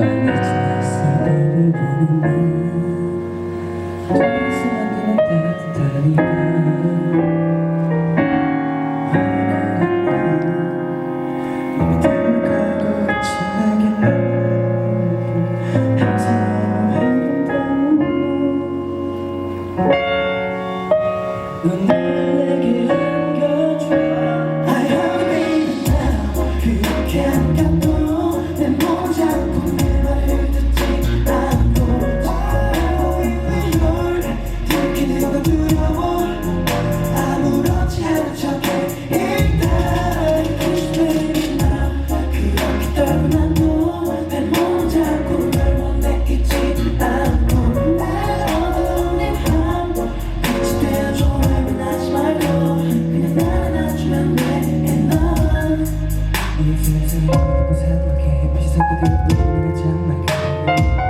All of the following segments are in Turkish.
Sen etmeseydin yanımda She said, "Good, good, good, good, good, good, good, good,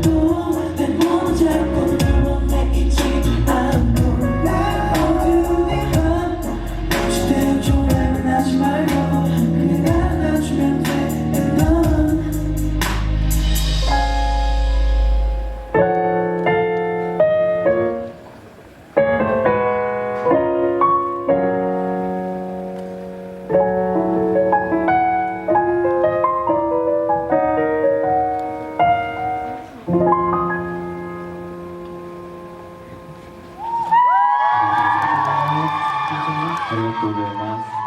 tu demás.